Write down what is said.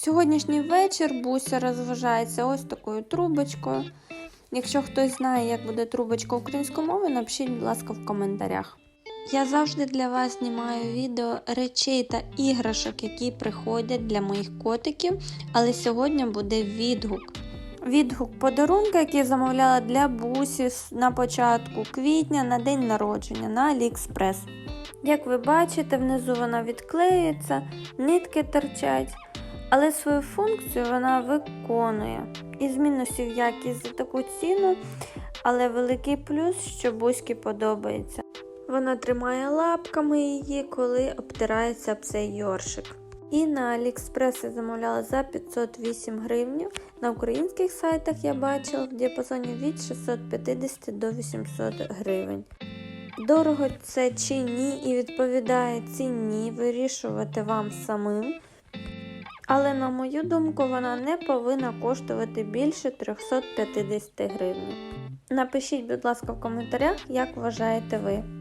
Сьогоднішній вечір Буся розважається ось такою трубочкою. Якщо хтось знає, як буде трубочка українською мовою, напишіть, будь ласка, в коментарях. Я завжди для вас знімаю відео речей та іграшок, які приходять для моїх котиків, але сьогодні буде відгук. Відгук подарунка, який я замовляла для бусі на початку квітня на день народження на AliExpress. Як ви бачите, внизу вона відклеюється, нитки торчать, але свою функцію вона виконує. Із мінусів якість за таку ціну, але великий плюс, що бузьки подобається. Вона тримає лапками її, коли обтирається об цей йоршик. І на Аліекспрес я замовляла за 508 гривень. На українських сайтах я бачила в діапазоні від 650 до 800 гривень. Дорого це чи ні, і відповідає ціні вирішувати вам самим. Але, на мою думку, вона не повинна коштувати більше 350 гривень. Напишіть, будь ласка, в коментарях, як вважаєте ви.